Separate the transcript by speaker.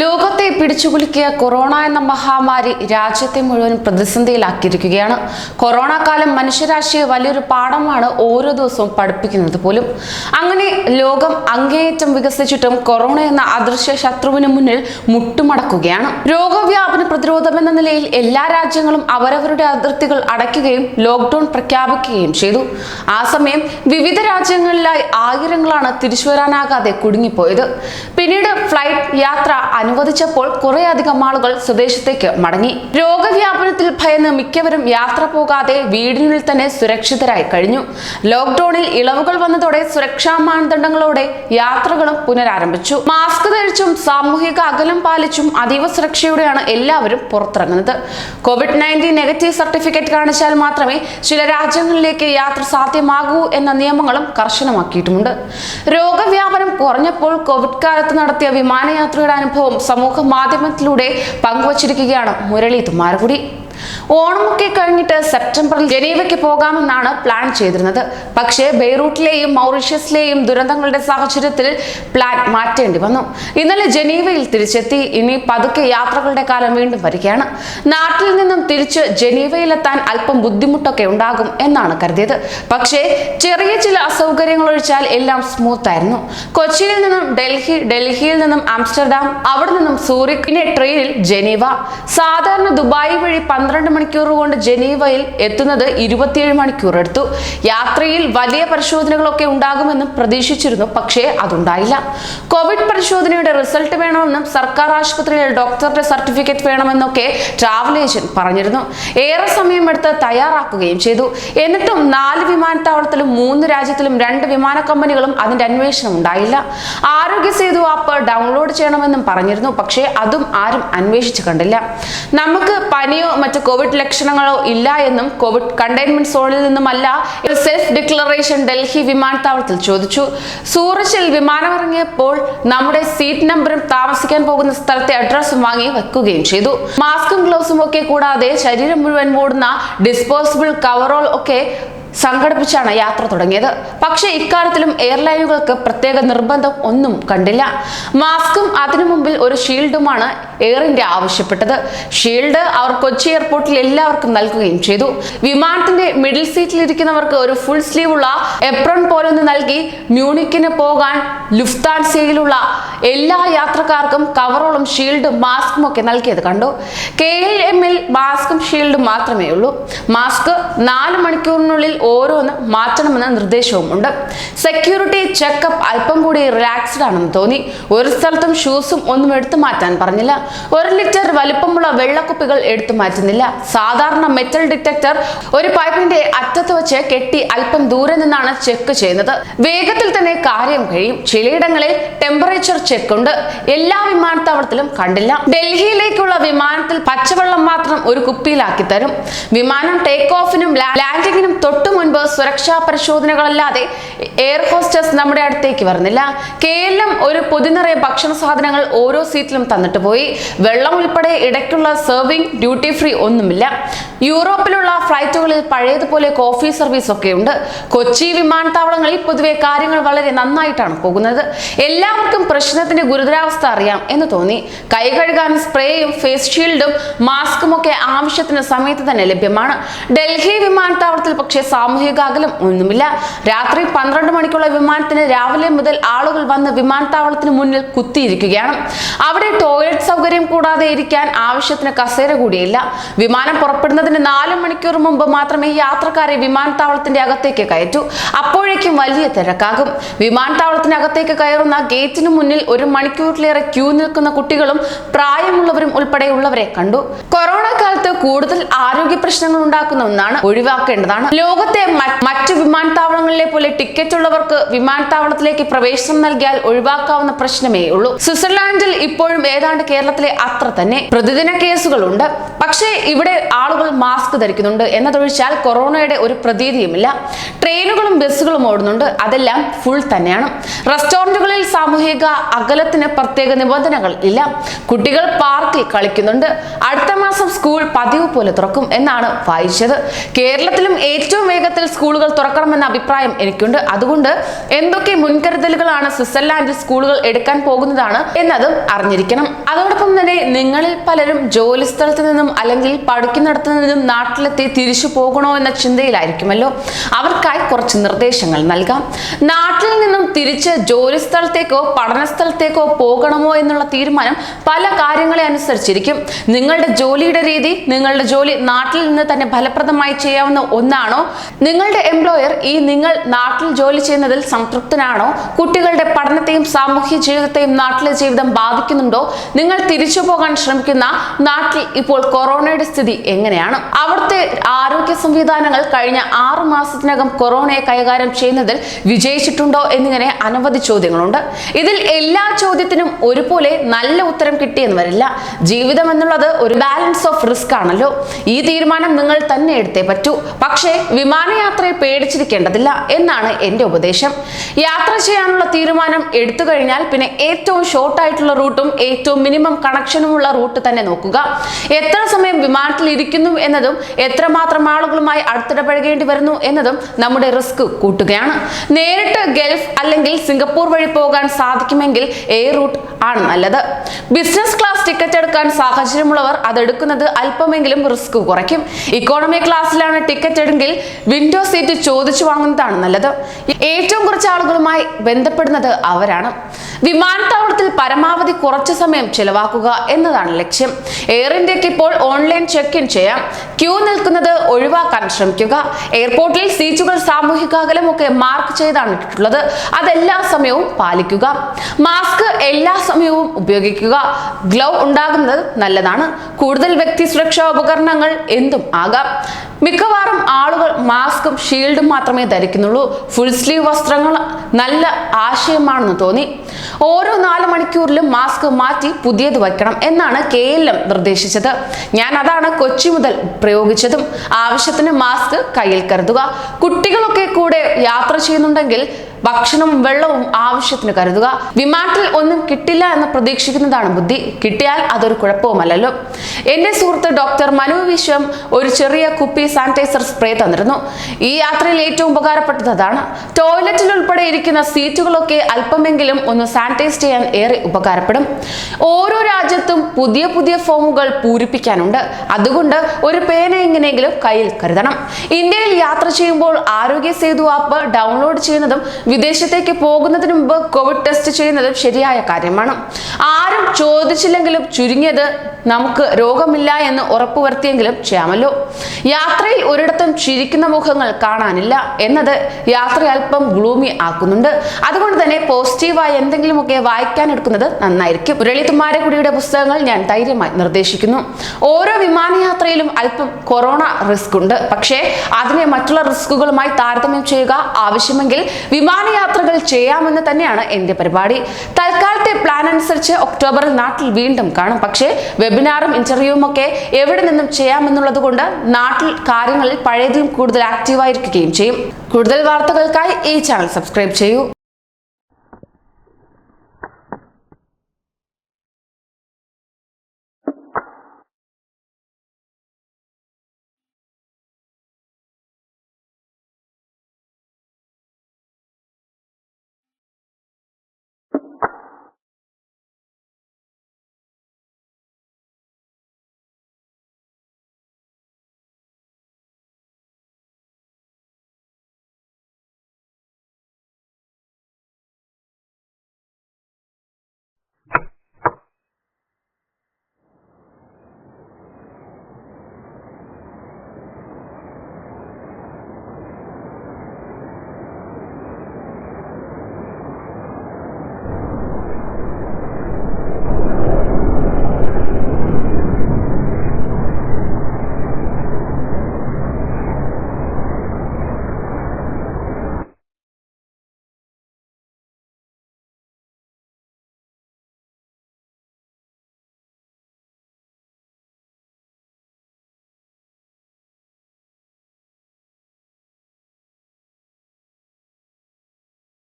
Speaker 1: ലോകത്തെ പിടിച്ചുകുലുക്കിയ കൊറോണ എന്ന മഹാമാരി രാജ്യത്തെ മുഴുവൻ പ്രതിസന്ധിയിലാക്കിയിരിക്കുകയാണ്. കൊറോണ കാലം മനുഷ്യരാശിയെ വലിയൊരു പാഠമാണ് ഓരോ ദിവസവും പഠിപ്പിക്കുന്നത് പോലും. അങ്ങനെ ലോകം അങ്ങേയറ്റം വികസിച്ചിട്ടും കൊറോണ എന്ന അദൃശ്യ ശത്രുവിന് മുന്നിൽ മുട്ടുമടക്കുകയാണ്. രോഗവ്യാപന പ്രതിരോധം എന്ന നിലയിൽ എല്ലാ രാജ്യങ്ങളും അവരവരുടെ അതിർത്തികൾ അടയ്ക്കുകയും ലോക്ക്ഡൌൺ പ്രഖ്യാപിക്കുകയും ചെയ്തു. ആ സമയം വിവിധ രാജ്യങ്ങളിലായി ആയിരങ്ങളാണ് തിരിച്ചു വരാനാകാതെ കുടുങ്ങിപ്പോയത്. പിന്നീട് ഫ്ലൈറ്റ് യാത്ര അനുവദിച്ചപ്പോൾ കുറേയധികം ആളുകൾ സ്വദേശത്തേക്ക് മടങ്ങി. രോഗവ്യാപനത്തിൽ ഭയന്ന് മിക്കവരും യാത്ര പോകാതെ വീടിനുള്ളിൽ തന്നെ സുരക്ഷിതരായി കഴിഞ്ഞു. ലോക്ക്ഡൌണിൽ ഇളവുകൾ വന്നതോടെ സുരക്ഷാ മാനദണ്ഡങ്ങളോടെ യാത്രകളും പുനരാരംഭിച്ചു. മാസ്ക് ധരിച്ചും സാമൂഹിക അകലം പാലിച്ചും അതീവ സുരക്ഷയോടെയാണ് എല്ലാവരും പുറത്തിറങ്ങുന്നത്. കോവിഡ് നയന്റീൻ നെഗറ്റീവ് സർട്ടിഫിക്കറ്റ് കാണിച്ചാൽ മാത്രമേ ചില രാജ്യങ്ങളിലേക്ക് യാത്ര സാധ്യമാകൂ എന്ന നിയമങ്ങളും കർശനമാക്കിയിട്ടുമുണ്ട്. രോഗവ്യാപനം കുറഞ്ഞപ്പോൾ കോവിഡ് കാലത്ത് നടത്തിയ വിമാനയാത്രയുടെ അനുഭവം സമൂഹ മാധ്യമത്തിലൂടെ പങ്കുവച്ചിരിക്കുകയാണ് മുരളി തുമ്മാരകുടി ഓണമൊക്കെ കഴിഞ്ഞിട്ട് സെപ്റ്റംബറിൽ ജനീവയ്ക്ക് പോകാമെന്നാണ് പ്ലാൻ ചെയ്തിരുന്നത്. പക്ഷേ ബെയ്റൂട്ടിലെയും മൗറീഷ്യസിലെയും ദുരന്തങ്ങളുടെ സാഹചര്യത്തിൽ പ്ലാൻ മാറ്റേണ്ടി വന്നു. ഇന്നലെ ജനീവയിൽ തിരിച്ചെത്തി. ഇനി പതുക്കെ യാത്രകളുടെ കാലം വീണ്ടും വരികയാണ്. നാട്ടിൽ നിന്നും തിരിച്ച് ജനീവയിലെത്താൻ അല്പം ബുദ്ധിമുട്ടൊക്കെ ഉണ്ടാകും എന്നാണ് കരുതിയത്. പക്ഷേ ചെറിയ ചില അസൗകര്യങ്ങൾ ഒഴിച്ചാൽ എല്ലാം സ്മൂത്ത് ആയിരുന്നു. കൊച്ചിയിൽ നിന്നും ഡൽഹി ഡൽഹിയിൽ നിന്നും ആംസ്റ്റർഡാം അവിടെ നിന്നും സൂറിക് പിന്നെ ട്രെയിനിൽ ജനീവ. സാധാരണ ദുബായ് വഴി പന്ത്രണ്ട് മണിക്കൂർ കൊണ്ട് ജനീവയിൽ എത്തുന്നത് ഇരുപത്തിയേഴ് മണിക്കൂർ എടുത്തു. യാത്രയിൽ വലിയ പരിശോധനകളൊക്കെ ഉണ്ടാകുമെന്നും പ്രതീക്ഷിച്ചിരുന്നു പക്ഷേ അതുണ്ടായില്ല. കോവിഡ് പരിശോധനയുടെ റിസൾട്ട് വേണമെന്നും സർക്കാർ ആശുപത്രിയിൽ ഡോക്ടറുടെ സർട്ടിഫിക്കറ്റ് വേണമെന്നൊക്കെ ട്രാവൽ ഏജന്റ് പറഞ്ഞിരുന്നു. ഏറെ സമയമെടുത്ത് തയ്യാറാക്കുകയും ചെയ്തു. എന്നിട്ടും നാല് വിമാനത്താവളത്തിലും മൂന്ന് രാജ്യത്തിലും രണ്ട് വിമാന കമ്പനികളും അതിന്റെ അന്വേഷണം ഉണ്ടായില്ല. ആരോഗ്യ സേതു ആപ്പ് ഡൗൺലോഡ് ചെയ്യണമെന്നും പറഞ്ഞിരുന്നു പക്ഷേ അതും ആരും അന്വേഷിച്ചു കണ്ടില്ല. നമുക്ക് പനിയോ മറ്റ് കോവിഡ് ലക്ഷണങ്ങളോ ഇല്ല എന്നും കോവിഡ് കണ്ടെയ്ൻമെന്റ് സോണിൽ നിന്നുമല്ല സെൽഫ് ഡിക്ലറേഷൻ ഡൽഹി വിമാനത്താവളത്തിൽ ചോദിച്ചു. സൂറച്ചിൽ വിമാനമിറങ്ങിയപ്പോൾ നമ്മുടെ സീറ്റ് നമ്പറും താമസിക്കാൻ പോകുന്ന സ്ഥലത്തെ അഡ്രസ്സും വാങ്ങി വെക്കുകയും ചെയ്തു. മാസ്കും ഗ്ലൗസും ഒക്കെ കൂടാതെ ശരീരം മുഴുവൻ മൂടുന്ന ഡിസ്പോസിബിൾ കവറോൾ ഒക്കെ സംഘടിപ്പിച്ചാണ് യാത്ര തുടങ്ങിയത്. പക്ഷേ ഇക്കാര്യത്തിലും എയർലൈനുകൾക്ക് പ്രത്യേക നിർബന്ധം ഒന്നും കണ്ടില്ല. മാസ്കും അതിനു മുമ്പിൽ ഒരു ഷീൽഡുമാണ് എയർ ഇന്ത്യ ആവശ്യപ്പെട്ടത്. ഷീൽഡ് അവർ കൊച്ചി എയർപോർട്ടിൽ എല്ലാവർക്കും നൽകുകയും ചെയ്തു. വിമാനത്തിന്റെ മിഡിൽ സീറ്റിൽ ഇരിക്കുന്നവർക്ക് ഒരു ഫുൾ സ്ലീവ് ഉള്ള എപ്രൺ പോലൊന്ന് നൽകി മ്യൂണിക്കിന് പോകാൻ ലുഫ്താൻസയിലുള്ള എല്ലാ യാത്രക്കാർക്കും കവറോളും ഷീൽഡും മാസ്കും ഒക്കെ നൽകിയത് കണ്ടു. കെ എൽ എമ്മിൽ മാസ്കും ഷീൽഡും മാത്രമേ ഉള്ളൂ. മാസ്ക് നാല് മണിക്കൂറിനുള്ളിൽ ഓരോന്ന് മാറ്റണമെന്ന നിർദ്ദേശവും ഉണ്ട് സെക്യൂരിറ്റി ചെക്കപ്പ് അല്പം കൂടി റിലാക്സ്ഡ് ആണെന്ന് തോന്നി. ഒരു സ്ഥലത്തും ഷൂസും ഒന്നും എടുത്തു മാറ്റാൻ പറഞ്ഞില്ല. ഒരു ലിറ്റർ വലിപ്പമുള്ള വെള്ളക്കുപ്പികൾ എടുത്തു മാറ്റുന്നില്ല. സാധാരണ മെറ്റൽ ഡിറ്റക്ടർ ഒരു പൈപ്പിന്റെ അറ്റത്ത് വെച്ച് കെട്ടി അല്പം ദൂരെ നിന്നാണ് ചെക്ക് ചെയ്യുന്നത്. വേഗത്തിൽ തന്നെ കാര്യം കഴിയും. ചിലയിടങ്ങളിൽ ടെമ്പറേച്ചർ ചെക്ക് ഉണ്ട്. എല്ലാ വിമാനത്താവളത്തിലും കണ്ടില്ല. ഡൽഹിയിലേക്കുള്ള വിമാനത്തിൽ പച്ചവെള്ളം മാത്രം ഒരു കുപ്പിയിലാക്കി തരും. വിമാനം ടേക്ക് ഓഫിനും ലാൻഡിങ്ങിനും തൊട്ടു മുൻപ് സുരക്ഷാ പരിശോധനകളല്ലാതെ എയർ ഹോസ്റ്റസ് നമ്മുടെ അടുത്തേക്ക് വരുന്നില്ല. കേരളം ഒരു പൊതിനിറയ ഭക്ഷണ സാധനങ്ങൾ ഓരോ സീറ്റിലും തന്നിട്ട് പോയി. വെള്ളം ഉൾപ്പെടെ ഇടയ്ക്കുള്ള സെർവിംഗ് ഡ്യൂട്ടി ഫ്രീ ഒന്നുമില്ല. യൂറോപ്പിലുള്ള ഫ്ലൈറ്റുകളിൽ പഴയതുപോലെ കോഫി സർവീസ് ഒക്കെ ഉണ്ട് കൊച്ചി വിമാനത്താവളങ്ങളിൽ പൊതുവെ കാര്യങ്ങൾ വളരെ നന്നായിട്ടാണ് പോകുന്നത്. എല്ലാവർക്കും പ്രശ്നത്തിന്റെ ഗുരുതരാവസ്ഥ അറിയാം എന്ന് തോന്നി. കൈ കഴുകാൻ സ്പ്രേയും ഫേസ് ഷീൽഡും മാസ്കും ഒക്കെ ആവശ്യത്തിന് സമയത്ത് തന്നെ ലഭ്യമാണ്. ഡൽഹി വിമാനത്താവളത്തിൽ പക്ഷേ സാമൂഹിക അകലം ഒന്നുമില്ല. രാത്രി പന്ത്രണ്ട് മണിക്കുള്ള വിമാനത്തിന് രാവിലെ മുതൽ ആളുകൾ വന്ന് വിമാനത്താവളത്തിന് മുന്നിൽ കുത്തിയിരിക്കുകയാണ്. അവിടെ ടോയ്ലറ്റ് സൗകര്യം കൂടാതെ ഇരിക്കാൻ ആവശ്യത്തിന് കസേര കൂടിയില്ല. വിമാനം പുറപ്പെടുന്നതിന് നാല് മണിക്കൂർ മുമ്പ് മാത്രമേ യാത്രക്കാരെ വിമാനത്താവളത്തിന്റെ അകത്തേക്ക് കയറ്റൂ. അപ്പോഴേക്കും വലിയ തിരക്കാകും. വിമാനത്താവളത്തിനകത്തേക്ക് കയറുന്ന ഗേറ്റിന് മുന്നിൽ ഒരു മണിക്കൂറിലേറെ ക്യൂ നിൽക്കുന്ന കുട്ടികളും പ്രായമുള്ളവരും ഉൾപ്പെടെയുള്ളവരെ കണ്ടു. കൊറോണ കാലത്ത് കൂടുതൽ ആരോഗ്യ പ്രശ്നങ്ങൾ ഉണ്ടാക്കുന്ന ഒന്നാണ് ഒഴിവാക്കേണ്ടതാണ്. ലോകത്തെ മറ്റു വിമാനത്താവളങ്ങളിലെ പോലെ ടിക്കറ്റ് ഉള്ളവർക്ക് വിമാനത്താവളത്തിലേക്ക് പ്രവേശനം നൽകിയാൽ ഒഴിവാക്കാവുന്ന പ്രശ്നമേ ഉള്ളൂ സ്വിറ്റ്സർലാൻഡിൽ ഇപ്പോഴും ഏതാണ്ട് കേരളത്തിലെ അത്ര തന്നെ പ്രതിദിന കേസുകളുണ്ട്. പക്ഷേ ഇവിടെ ആളുകൾ മാസ്ക് ധരിക്കുന്നുണ്ട് എന്നതൊഴിച്ചാൽ കൊറോണയുടെ ഒരു പ്രതീതിയുമില്ല. ട്രെയിനുകളും ബസ്സുകളും ഓടുന്നുണ്ട്. അതെല്ലാം ഫുൾ തന്നെയാണ്. റെസ്റ്റോറന്റുകളിൽ സാമൂഹിക അകലത്തിന് പ്രത്യേക നിബന്ധനകൾ ഇല്ല. കുട്ടികൾ പാർക്കിൽ കളിക്കുന്നുണ്ട്. അടുത്ത മാസം സ്കൂൾ പതിവ് പോലെ തുറക്കും എന്നാണ് വായിച്ചത്. കേരളത്തിലും ഏറ്റവും വേഗത്തിൽ സ്കൂളുകൾ തുറക്കണമെന്ന അഭിപ്രായം എനിക്കുണ്ട്. അതുകൊണ്ട് എന്തൊക്കെ മുൻകരുതലുകളാണ് സ്വിറ്റ്സർലാൻഡിൽ സ്കൂളുകൾ എടുക്കാൻ പോകുന്നതാണ് എന്നതും അറിഞ്ഞിരിക്കണം. അതോടൊപ്പം തന്നെ നിങ്ങളിൽ പലരും ജോലി സ്ഥലത്ത് നിന്നും അല്ലെങ്കിൽ പഠിക്കുന്നിടത്ത് നിന്നും നാട്ടിലെത്തി തിരിച്ചു പോകണോ എന്ന ചിന്തയിലായിരിക്കുമല്ലോ. അവർക്കായി കുറച്ച് നിർദ്ദേശങ്ങൾ നൽകാം. നാട്ടിൽ നിന്നും തിരിച്ച് ജോലി സ്ഥലത്തേക്കോ പഠന സ്ഥലത്തേക്കോ പോകണമോ എന്നുള്ള തീരുമാനം പല കാര്യങ്ങളെ അനുസരിച്ചിരിക്കും. നിങ്ങളുടെ ജോലിയുടെ രീതി നിങ്ങളുടെ ജോലി നാട്ടിൽ നിന്ന് തന്നെ ഫലപ്രദമായി ചെയ്യാവുന്ന ഒന്നാണോ? നിങ്ങളുടെ എംപ്ലോയർ ഈ നിങ്ങൾ നാട്ടിൽ ജോലി ചെയ്യുന്നതിൽ സംതൃപ്തനാണോ? കുട്ടികളുടെ പഠനത്തെയും സാമൂഹ്യ ജീവിതത്തെയും നാട്ടിലെ ജീവിതം ബാധിക്കുന്നുണ്ടോ? നിങ്ങൾ തിരിച്ചു പോകാൻ ശ്രമിക്കുന്ന നാട്ടിൽ ഇപ്പോൾ കൊറോണയുടെ സ്ഥിതി എങ്ങനെയാണ്? അവിടുത്തെ ആരോഗ്യ സംവിധാനങ്ങൾ കഴിഞ്ഞ ആറ് മാസത്തിനകം കൊറോണയെ കൈകാര്യം ചെയ്യുന്നതിൽ വിജയിച്ചിട്ടുണ്ടോ എന്നിങ്ങനെ അനവധി ചോദ്യങ്ങളുണ്ട്. ഇതിൽ എല്ലാ ചോദ്യത്തിനും ഒരുപോലെ നല്ല ഉത്തരം കിട്ടിയെന്ന് വരില്ല ജീവിതം എന്നുള്ളത് ഒരു ബാലൻസ് ഓഫ് റിസ്ക് ആണല്ലോ. ഈ തീരുമാനം നിങ്ങൾ തന്നെ എടുത്തേ പറ്റൂ. പക്ഷേ വിമാനയാത്രയെ പേടിച്ചിരിക്കേണ്ടതില്ല എന്നാണ് എന്റെ ഉപദേശം. യാത്ര ചെയ്യാനുള്ള തീരുമാനം എടുത്തു കഴിഞ്ഞാൽ പിന്നെ ഏറ്റവും ഷോർട്ട് ആയിട്ടുള്ള റൂട്ടും ഏറ്റവും മിനിമം കണക്ഷനുമുള്ള റൂട്ട് തന്നെ നോക്കുക. എത്ര സമയം വിമാനത്തിൽ ഇരിക്കുന്നു എന്നതും എത്രമാത്രം ആളുകളുമായി അടുത്തിടപഴകേണ്ടി വരുന്നു എന്നതും നമ്മുടെ റിസ്ക് കൂട്ടുകയാണ്. നേരിട്ട് ഗൾഫ് അല്ലെങ്കിൽ സിംഗപ്പൂർ വഴി പോകാൻ സാധിക്കുമെങ്കിൽ എയർ റൂട്ട് ആണ് നല്ലത്. ബിസിനസ് ക്ലാസ് ടിക്കറ്റ് എടുക്കാൻ സാഹചര്യമുള്ളവർ അതെടുക്കുന്നത് അല്പമെങ്കിലും റിസ്ക് കുറയ്ക്കും. ഇക്കോണമി ക്ലാസ്സിലാണ് ടിക്കറ്റ് എങ്കിൽ വിൻഡോ സീറ്റ് ചോദിച്ചു വാങ്ങുന്നതാണ് നല്ലത്. ഏറ്റവും കുറച്ച് ആളുകളുമായി ബന്ധപ്പെടുന്നത് അവരാണ്. വിമാനത്താവളത്തിൽ പരമാവധി കുറച്ച് സമയം ചിലവാക്കുക എന്നതാണ് ലക്ഷ്യം. എയർ ഇന്ത്യയ്ക്ക് ഇപ്പോൾ ഓൺലൈൻ ചെക്ക് ഇൻ ചെയ്യാം. ക്യൂ നിൽക്കുന്നത് ഒഴിവാക്കാൻ ശ്രമിക്കുക. എയർപോർട്ടിൽ സീറ്റുകൾ സാമൂഹിക അകലമൊക്കെ മാർക്ക് ചെയ്താണ് ഇട്ടിട്ടുള്ളത്. അതെല്ലാ സമയവും പാലിക്കുക. മാസ്ക് എല്ലാ സമയവും ഉപയോഗിക്കുക. ഗ്ലൗ ഉണ്ടാകുന്നത് നല്ലതാണ്. കൂടുതൽ വ്യക്തി സുരക്ഷാ ഉപകരണങ്ങൾ എന്തും ആകാം. മിക്കവാറും ആളുകൾ മാസ്കും ഷീൽഡും മാത്രമേ ധരിക്കുന്നുള്ളൂ. ഫുൾ സ്ലീവ് വസ്ത്രങ്ങൾ നല്ല ആശയമാണെന്ന് തോന്നി. ഓരോ നാല് മണിക്കൂറിലും മാസ്ക് മാറ്റി പുതിയത് വയ്ക്കണം എന്നാണ് കെ എൽ എം നിർദ്ദേശിച്ചത്. ഞാൻ അതാണ് കൊച്ചി മുതൽ പ്രയോഗിച്ചതും. ആവശ്യത്തിന് മാസ്ക് കയ്യിൽ കരുതുക. കുട്ടികളൊക്കെ കൂടെ യാത്ര ചെയ്യുന്നുണ്ടെങ്കിൽ ഭക്ഷണവും വെള്ളവും ആവശ്യത്തിന് കരുതുക. വിമാനത്തിൽ ഒന്നും കിട്ടില്ല എന്ന് പ്രതീക്ഷിക്കുന്നതാണ് ബുദ്ധി. കിട്ടിയാൽ അതൊരു കുഴപ്പവുമല്ലല്ലോ. എന്റെ സുഹൃത്ത് ഡോക്ടർ മനു വിശ്വം ഒരു ചെറിയ കുപ്പി സാനിറ്റൈസർ സ്പ്രേ തന്നിരുന്നു. ഈ യാത്രയിൽ ഏറ്റവും ഉപകാരപ്പെട്ടത് അതാണ്. ടോയ്ലറ്റിൽ ഉൾപ്പെടെ ഇരിക്കുന്ന സീറ്റുകളൊക്കെ അല്പമെങ്കിലും ഒന്ന് സാനിറ്റൈസ് ചെയ്യാൻ ഏറെ ഉപകാരപ്പെടും. ഓരോ രാജ്യത്തും പുതിയ പുതിയ ഫോമുകൾ പൂരിപ്പിക്കാനുണ്ട്. അതുകൊണ്ട് ഒരു പേന എങ്ങനെയെങ്കിലും കയ്യിൽ കരുതണം. ഇന്ത്യയിൽ യാത്ര ചെയ്യുമ്പോൾ ആരോഗ്യ സേതു ആപ്പ് ഡൗൺലോഡ് ചെയ്യുന്നതും വിദേശത്തേക്ക് പോകുന്നതിന് മുമ്പ് കോവിഡ് ടെസ്റ്റ് ചെയ്യുന്നത് ശരിയായ കാര്യമാണ്. ആരും ചോദിച്ചില്ലെങ്കിലും ചുരുങ്ങിയത് നമുക്ക് രോഗമില്ല എന്ന് ഉറപ്പുവരുത്തിയെങ്കിലും ചെയ്യാമല്ലോ. യാത്രയിൽ ഒരിടത്തും ചിരിക്കുന്ന മുഖങ്ങൾ കാണാനില്ല എന്നത് യാത്ര അല്പം ഗ്ലൂമി ആക്കുന്നുണ്ട്. അതുകൊണ്ട് തന്നെ പോസിറ്റീവായി എന്തെങ്കിലുമൊക്കെ വായിക്കാൻ എടുക്കുന്നത് നന്നായിരിക്കും. മുരളികുമാരക്കുടിയുടെ പുസ്തകങ്ങൾ ഞാൻ ധൈര്യമായി നിർദ്ദേശിക്കുന്നു. ഓരോ വിമാനയാത്രയിലും അല്പം കൊറോണ റിസ്ക് ഉണ്ട്. പക്ഷേ അതിനെ മറ്റുള്ള റിസ്കുകളുമായി താരതമ്യം ചെയ്യുക ആവശ്യമെങ്കിൽ വിമാനയാത്രകൾ ചെയ്യാമെന്ന് തന്നെയാണ് എന്റെ പരിപാടി. തൽക്കാലത്തെ പ്ലാൻ അനുസരിച്ച് ഒക്ടോബറിൽ നാട്ടിൽ വീണ്ടും കാണും. പക്ഷേ വെബിനാറും ഇന്റർവ്യൂവും ഒക്കെ എവിടെ നിന്നും ചെയ്യാമെന്നുള്ളത് കൊണ്ട് നാട്ടിൽ കാര്യങ്ങളിൽ പഴയതിലും കൂടുതൽ ആക്റ്റീവായിരിക്കുകയും ചെയ്യും. കൂടുതൽ വാർത്തകൾക്കായി ഈ ചാനൽ സബ്സ്ക്രൈബ് ചെയ്യൂ.